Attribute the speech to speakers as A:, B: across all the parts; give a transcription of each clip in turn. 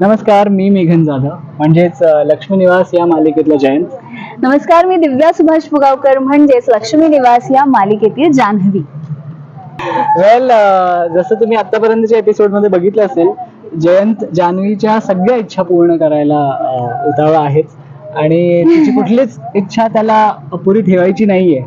A: नमस्कार मी मेघन जाधव म्हणजेच लक्ष्मी निवास या मालिकेतला जयंत.
B: नमस्कार मी दिव्या सुभाष पुगावकर म्हणजेच लक्ष्मी निवास या मालिकेतील जान्हवी.
A: वेल जसं तुम्ही आतापर्यंतच्या एपिसोडमध्ये बघितलं असेल जयंत जान्हवीच्या सगळ्या इच्छा पूर्ण करायला उतावळा आहेच आणि तिची कुठलीच इच्छा त्याला अपुरी ठेवायची नाहीये.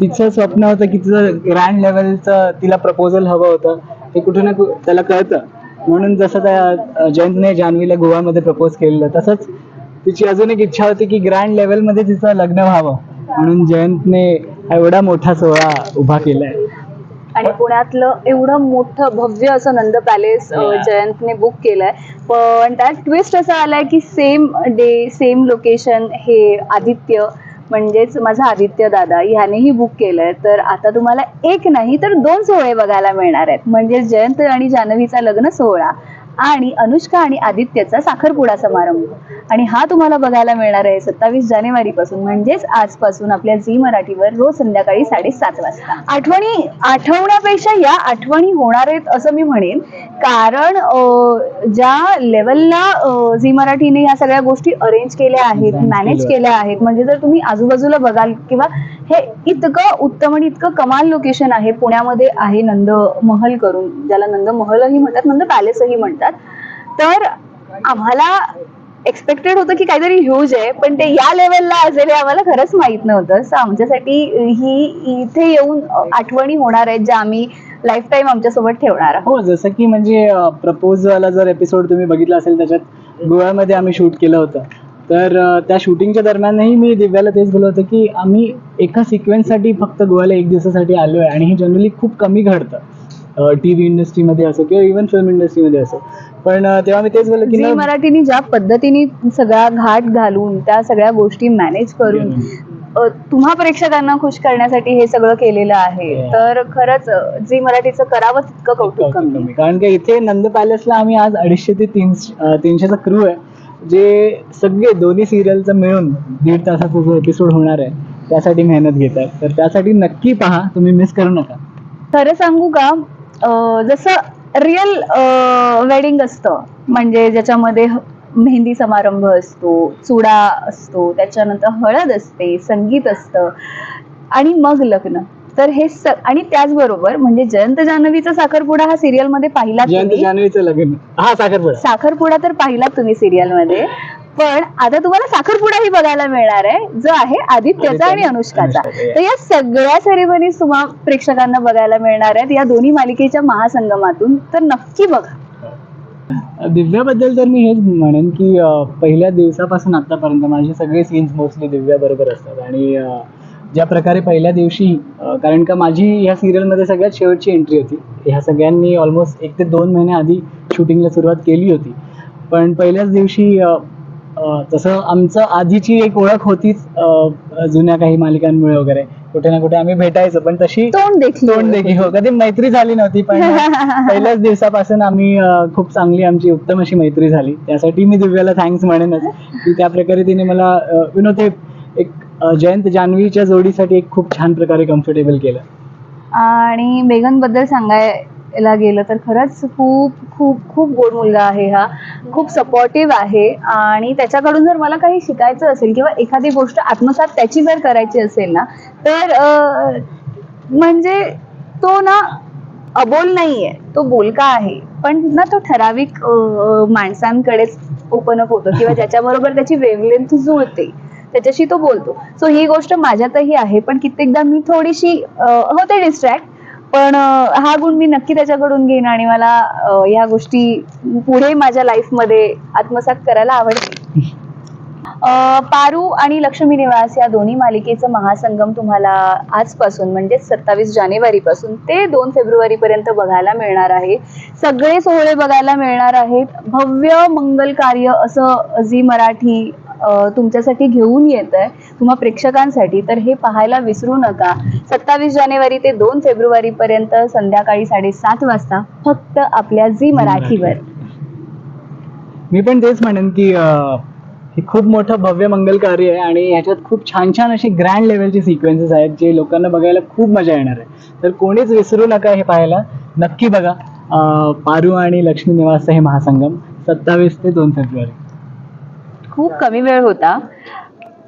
A: तिचं स्वप्न होतं की तिचं ग्रँड लेवलचं तिला प्रपोजल हवं होतं. हे कुठे ना त्याला कळतं. म्हणून जसं त्या जयंतने जान्हवीला गोवामध्ये प्रपोज केलेलं तसंच तिची अजून एक इच्छा होती की ग्रँड लेवलमध्ये तिचं लग्न व्हावं. म्हणून जयंतने एवढा मोठा सोहळा उभा केलाय.
B: आणि पुण्यातलं एवढं मोठं भव्य असं नंद पॅलेस. जयंतने बुक केलंय. पण त्यात ट्विस्ट असा आलाय की सेम डे सेम लोकेशन हे आदित्य म्हणजेच माझा आदित्य दादा ह्यानेही बुक केलंय. तर आता तुम्हाला एक नाही तर दोन सोहळे बघायला मिळणार आहेत. म्हणजे जयंत आणि जान्हवीचा लग्न सोहळा. आणि अनुष्का आणि आदित्यचा साखरपुडा समारंभ. आणि हा तुम्हाला बघायला मिळणार आहे सत्तावीस जानेवारी पासून म्हणजेच आजपासून आपल्या झी मराठीवर रोज संध्याकाळी साडेसात वाजता. आठवणी आठवण्यापेक्षा या आठवणी होणार आहेत असं मी म्हणेन. कारण ज्या लेवलला झी मराठीने या सगळ्या गोष्टी अरेंज केल्या आहेत मॅनेज
A: केलं.
B: केल्या आहेत म्हणजे जर तुम्ही आजूबाजूला बघाल किंवा हे इतकं उत्तम आणि इतकं कमाल लोकेशन आहे. पुण्यामध्ये आहे नंद महल करून ज्याला नंद महलही म्हणतात नंद पॅलेसही म्हणतात. तर आम्हाला एक्सपेक्टेड होतं की काहीतरी ह्यूज आहे पण ते या लेवलला असेल हे आम्हाला खरंच माहीत नव्हतं. सो आमच्यासाठी ही इथे येऊन आठवणी होणार आहेत ज्या आम्ही लाईफ टाईम आमच्यासोबत ठेवणार आहोत.
A: हो जसं की म्हणजे प्रपोजवाला जर एपिसोड तुम्ही बघितला असेल त्याच्यात गोव्यामध्ये आम्ही शूट केलं होतं. तर त्या शूटिंगच्या दरम्यानही मी दिव्याला तेच बोलत होतं की आम्ही एका सिक्वेन्ससाठी फक्त गोव्याला एक दिवसासाठी आलो आहे आणि हे जनरली खूप कमी घडतं. टी व्ही इंडस्ट्रीमध्ये असो किंवा इव्हन फिल्म इंडस्ट्रीमध्ये असो. पण तेव्हा मी तेच बोललो की
B: मराठीने ज्या पद्धतीने सगळा घाट घालून त्या सगळ्या गोष्टी मॅनेज करून तुम्हा प्रेक्षकांना खुश करण्यासाठी हे सगळं केलेलं आहे. तर खरंच झी मराठीचं करावं तितकं कौतुक कमी.
A: कारण की इथे नंद पॅलेसला आम्ही आज अडीचशे ते तीन तीनशेचा क्रू आहे. जे सगळे दोन्ही सिरियलचं मिळून दीड तासाचा जो एपिसोड होणार आहे त्यासाठी मेहनत घेत आहेत. तर त्यासाठी नक्की पहा तुम्ही मिस करू नका.
B: खरं सांगू का जसं रिअल वेडिंग असतं म्हणजे ज्याच्यामध्ये ह- मेहंदी समारंभ असतो चुडा असतो त्याच्यानंतर हळद असते संगीत असतं आणि मग लग्न. तर हे आणि त्याचबरोबर म्हणजे जयंत जान्हवीचा साखरपुडा हा सिरियलमध्ये पाहिला
A: लग्न. हा साखरपुडा.
B: साखरपुडा तर पाहिलात तुम्ही सिरियलमध्ये पण आता तुम्हाला साखरपुडाही बघायला मिळणार आहे जो आहे आदित्यचा आणि अनुष्काचा. तर या सगळ्या सेरेमनी तुम्हा प्रेक्षकांना बघायला मिळणार आहेत. या दोन्ही मालिकेच्या महासंगमातून तर नक्की बघा.
A: दिव्याबद्दल तर मी हेच म्हणेन की पहिल्या दिवसापासून आतापर्यंत माझे सगळे सीन्स मोस्टली दिव्या बरोबर असतात. आणि ज्या प्रकारे पहिल्या दिवशी कारण का माझी ह्या सिरियलमध्ये सगळ्यात शेवटची एंट्री होती. ह्या सगळ्यांनी ऑलमोस्ट एक ते दोन महिने आधी शूटिंगला सुरुवात केली होती. पण पहिल्याच दिवशी तसं आमचं आधीची एक ओळख होतीच जुन्या काही मालिकांमुळे वगैरे. कुठे ना कुठे आम्ही भेटायचो पण तशी
B: तोंड देखील
A: तोंड देखील हो कधी मैत्री झाली नव्हती पण पहिल्याच दिवसापासून आम्ही खूप चांगली आमची उत्तम अशी मैत्री झाली. त्यासाठी मी दिव्याला थँक्स म्हणेनच की त्या प्रकारे तिने मला यु नो ते एक जयंत जान्हवीच्या जोडीसाठी एक खूप छान प्रकारे कम्फर्टेबल केलं.
B: आणि मेघनबद्दल सांगायला गेलं तर खरंच खूप खूप खूप गोड मुलगा आहे हा. खूप सपोर्टिव्ह आहे. आणि त्याच्याकडून जर मला काही शिकायचं असेल किंवा एखादी गोष्ट आत्मसात त्याची जर करायची असेल ना तर म्हणजे तो ना अबोल नाहीये. तो बोलका आहे. पण ना तो ठराविक माणसांकडेच ओपन अप होतो किंवा ज्याच्याबरोबर त्याची वेवलेंथ जुळते. त्याच्याशी तो बोलतो. सो ही गोष्ट माझ्यातही आहे. पण कित्येकदा मी थोडीशी होते डिस्ट्रॅक्ट पण हा गुण मी नक्की त्याच्याकडून घेईन आणि मला या ह्या गोष्टी पुढे माझ्या लाईफमध्ये आत्मसात करायला आवडते पारू आणि लक्ष्मी निवास या दोन्ही मालिकेचं महासंगम तुम्हाला आजपासून म्हणजे सत्तावीस जानेवारी पासून ते दोन फेब्रुवारी पर्यंत बघायला मिळणार आहे. सगळे सोहळे बघायला मिळणार आहेत. भव्य मंगल कार्य असं झी मराठी तुमच्यासाठी घेऊन येत आहे तुम्हा प्रेक्षकांसाठी तर हे पाहायला विसरू नका. सत्तावीस जानेवारी ते दोन फेब्रुवारी पर्यंत संध्याकाळी साडेसात वाजता फक्त आपल्या झी मराठीवर.
A: मी पण तेच म्हणेन की हे खूप मोठं भव्य मंगल कार्य आहे आणि ह्याच्यात खूप छान छान अशी ग्रँड लेवलचे सिक्वेन्सेस आहेत जे लोकांना बघायला खूप मजा येणार आहे. तर कोणीच विसरू नका हे पाहायला. नक्की बघा. पारू आणि लक्ष्मी निवासचा हे महासंगम सत्तावीस ते दोन फेब्रुवारी.
B: खूप कमी वेळ होता.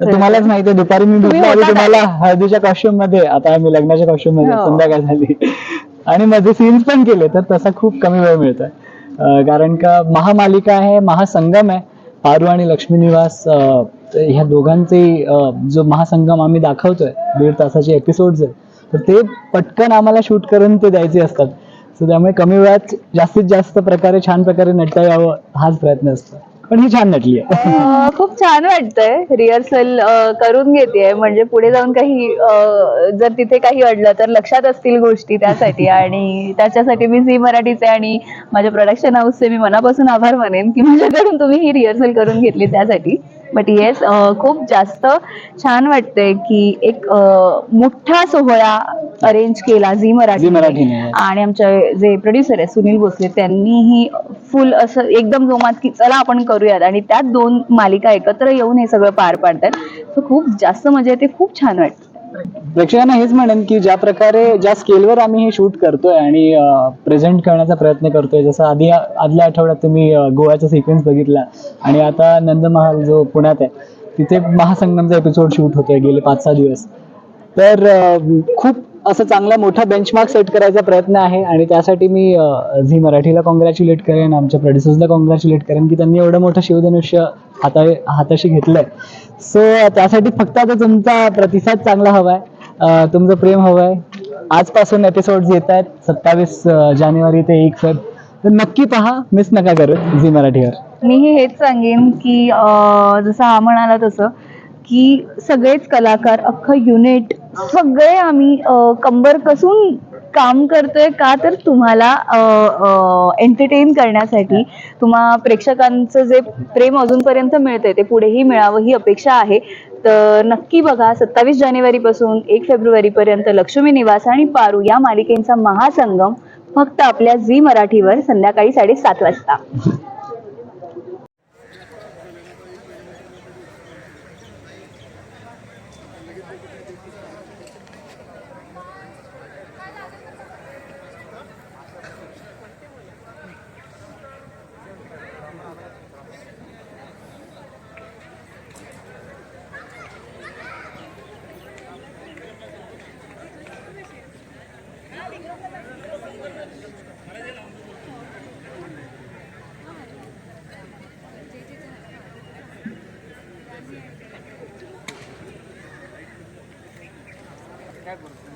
A: तुम्हालाच माहिती आहे दुपारी मी भेटलो
B: होता
A: तुम्हाला हळदीच्या कॉस्ट्युममध्ये. आता आम्ही लग्नाच्या कॉस्ट्युममध्ये
B: हो.
A: संध्याकाळ झाली. आणि मध्ये सीन्स पण केले तर तसा खूप कमी वेळ मिळतोय. कारण का महामालिका आहे महासंगम आहे. पारू आणि लक्ष्मी निवास ह्या दोघांचे जो महासंगम आम्ही दाखवतोय दीड तासाचे एपिसोड्स आहेत तर ते पटकन आम्हाला शूट करून ते द्यायचे असतात. सो त्यामुळे कमी वेळात जास्तीत जास्त प्रकारे छान प्रकारे नटता यावं हाच प्रयत्न असतो. पण ही छान नटली आहे.
B: अं, खूप छान वाटतंय. रिहर्सल करून घेते म्हणजे पुढे जाऊन काही अं, जर तिथे काही अडलं तर लक्षात असतील गोष्टी त्यासाठी. आणि त्याच्यासाठी मी झी मराठीचे आणि माझ्या प्रोडक्शन हाऊसचे मी मनापासून आभार मानेन की माझ्याकडून तुम्ही ही रिहर्सल करून घेतली त्यासाठी. बट येस खूप जास्त छान वाटतंय की एक मोठा सोहळा अरेंज केला झी मराठी
A: मराठीने.
B: आणि आमचे जे प्रोड्युसर आहे सुनील भोसले त्यांनीही फुल असं एकदम जोमात की चला आपण करूयात. आणि त्यात दोन मालिका एकत्र येऊन हे सगळं पार पाडतात. खूप जास्त मजा येते खूप छान वाटतं.
A: प्रेक्षकांना हेच म्हणेन की ज्या प्रकारे ज्या स्केलवर आम्ही हे शूट करतोय आणि प्रेझेंट करण्याचा प्रयत्न करतोय जसं आधी आदल्या आठवड्यात तुम्ही गोव्याचा सिक्वेन्स बघितला आणि आता नंदमहाल जो पुण्यात आहे तिथे महासंगमचा एपिसोड शूट होतोय गेले पाच सहा दिवस. तर खूप असं चांगला मोठा बेंचमार्क सेट करायचा प्रयत्न आहे आणि त्यासाठी मी झी मराठीला कॉंग्रॅच्युलेट करेन आमच्या प्रोड्युसर्सला कॉंग्रॅच्युलेट करेन की त्यांनी एवढं मोठं शिवधनुष्य हाता हाताशी घेतलंय. सो त्यासाठी फक्त आता तुमचा प्रतिसाद चांगला हवा आहे तुमचं प्रेम हवं आहे आजपासून एपिसोड येत आहेत. सत्तावीस जानेवारी ते एक फेब. तर नक्की पहा मिस नका करू झी मराठीवर.
B: मीही हेच सांगेन की जसं हा म्हणाला तसं की सगळेच कलाकार अख्खं युनिट सगळे आम्ही कंबर कसून काम करतोय का तर तुम्हाला एंटरटेन करण्यासाठी. तुम्हा प्रेक्षकांचं जे प्रेम अजूनपर्यंत मिळतंय ते पुढेही मिळावं ही अपेक्षा आहे. तर नक्की बघा सत्तावीस जानेवारी पासून एक फेब्रुवारी पर्यंत लक्ष्मी निवास आणि पारू या मालिकेचा महासंगम फक्त आपल्या झी मराठीवर संध्याकाळी साडेसात वाजता.
C: काय बोलतो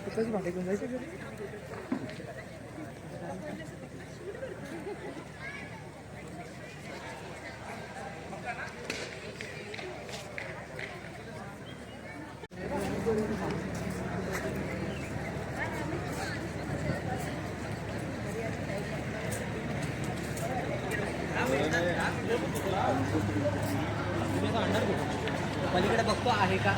C: काटाची भांडे घेऊन जायचं अंडर पलीकडे बघतो आहे का?